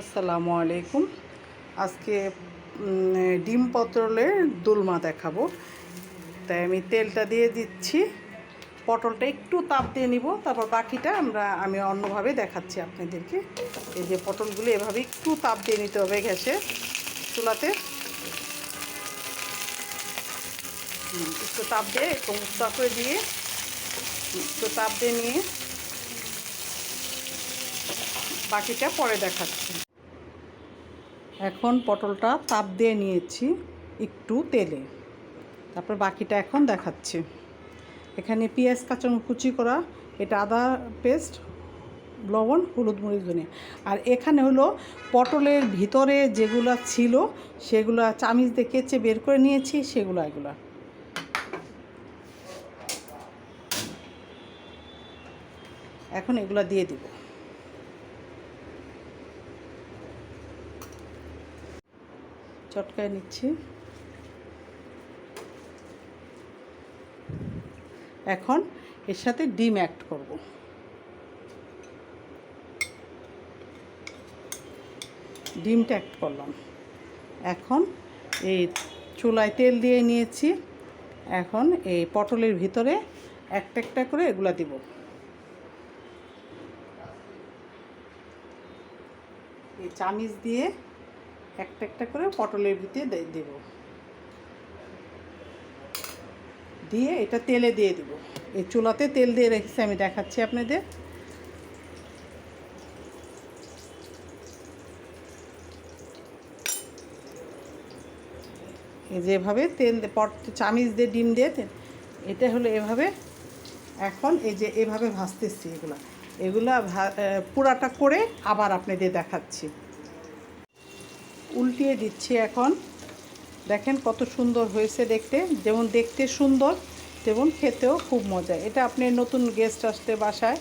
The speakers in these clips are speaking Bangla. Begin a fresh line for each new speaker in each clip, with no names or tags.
আসসালামু আলাইকুম। আজকে ডিম পটলের দোলমা দেখাবো। তাই আমি তেলটা দিয়ে দিচ্ছি। পটলটা একটু তাপ দিয়ে নিব, তারপর বাকিটা আমরা, আমি অন্যভাবে দেখাচ্ছি আপনাদেরকে। এই যে পটলগুলো এভাবে একটু তাপ দিয়ে নিতে হবে গ্যাসে, চুলাতে। একটু তাপ দিয়ে, একটু করে দিয়ে, একটু তাপ দিয়ে নিয়ে বাকিটা পরে দেখাচ্ছি। এখন পটলটা তাপ দিয়ে নিয়েছি একটু তেলে। তারপর বাকিটা এখন দেখাচ্ছি। এখানে পেঁয়াজ কাঁচানো কুচি করা, এটা আদা পেস্ট, লবণ, হলুদ মরিচ, ধনিয়া। আর এখানে হলো পটলের ভিতরে যেগুলো ছিল, সেগুলো চামিচ দিয়ে কেচে বের করে নিয়েছি, সেগুলো এগুলা। এখন এগুলো দিয়ে দিব। চটকায় নিচ্ছি। এখন এর সাথে ডিম অ্যাড করব। ডিমটা অ্যাড করলাম। এখন এই চুলায় তেল দিয়ে নিয়েছি। এখন এই পটলের ভিতরে একটা একটা করে এগুলা দিব। এই চামিচ দিয়ে একটা একটা করে পটলের ভিতরে দেব। দিয়ে এটা তেলে দিয়ে দিব। এই চুলাতে তেল দিয়ে রেখেছি, আমি দেখাচ্ছি আপনাদের। যেভাবে তেল পট চামিচ দিয়ে, ডিম দিয়ে এটা হলো এভাবে। এখন এই যে এভাবে ভাজতেছি এগুলা। এগুলা পুরাটা করে আবার আপনাদের দেখাচ্ছি। উল্টিয়ে দিচ্ছি এখন। দেখেন কত সুন্দর হয়েছে দেখতে। যেমন দেখতে সুন্দর, তেমন খেতেও খুব মজা। এটা আপনি নতুন গেস্ট আসতে বাসায়,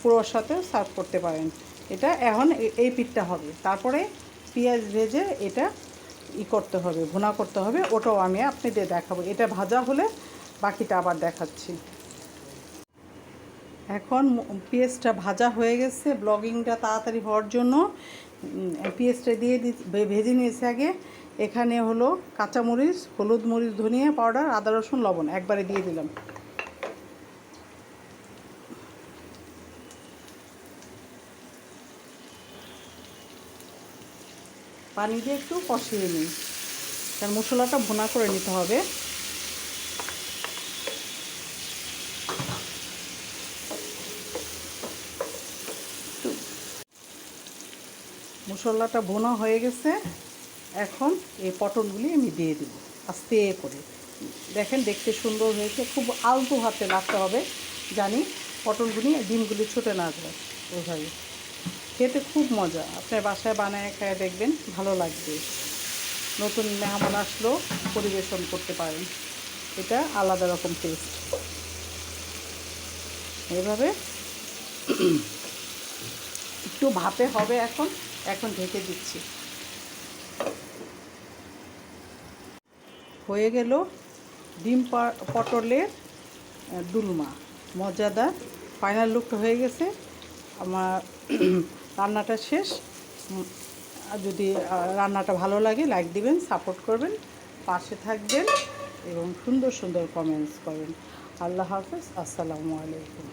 পুরোর সাথে সার্ভ করতে পারেন। এটা এখন এই পিঠটা হবে। তারপরে পেঁয়াজ ভেজে এটা ই করতে হবে, ভুনা করতে হবে। ওটাও আমি আপনাদের দেখাবো। এটা ভাজা হলে বাকিটা আবার দেখাচ্ছি। এখন পেঁয়াজটা ভাজা হয়ে গেছে, ব্লগিংটা তাড়াতাড়ি হওয়ার জন্য। পেঁয়াজটা দিয়ে ভেজে নিয়েছি আগে। এখানে হলো কাঁচামরিচ, হলুদ মরিচ, ধনিয়া পাউডার, আদা, রসুন, লবণ একবারে দিয়ে দিলাম। পানি দিয়ে একটু কষিয়ে নিই। কারণ মশলাটা ভুনা করে নিতে হবে। মশলাটা বোনা হয়ে গেছে। এখন এই পটলগুলি আমি দিয়ে দেব। আস্তে করে। দেখেন দেখতে সুন্দর হয়েছে। খুব আলতো হাতে লাগতে হবে। জানি পটলগুলি ডিমগুলি ছুটে না যায়। ওইভাবে খেতে খুব মজা। আপনার বাসায় বানায় খায় দেখবেন, ভালো লাগবে। নতুন মেহমান আসলেও পরিবেশন করতে পারেন। এটা আলাদা রকম টেস্ট এভাবে একটু ভাপে হবে এখন। এখন ঢেকে দিচ্ছি। হয়ে গেল ডিম পটলের দুলমা মজাদার। ফাইনাল লুকটা হয়ে গেছে। আমার রান্নাটা শেষ। যদি রান্নাটা ভালো লাগে লাইক দিবেন সাপোর্ট করবেন, পাশে থাকবেন এবং সুন্দর সুন্দর কমেন্টস করেন। আল্লাহ হাফেজ। আসসালামু আলাইকুম।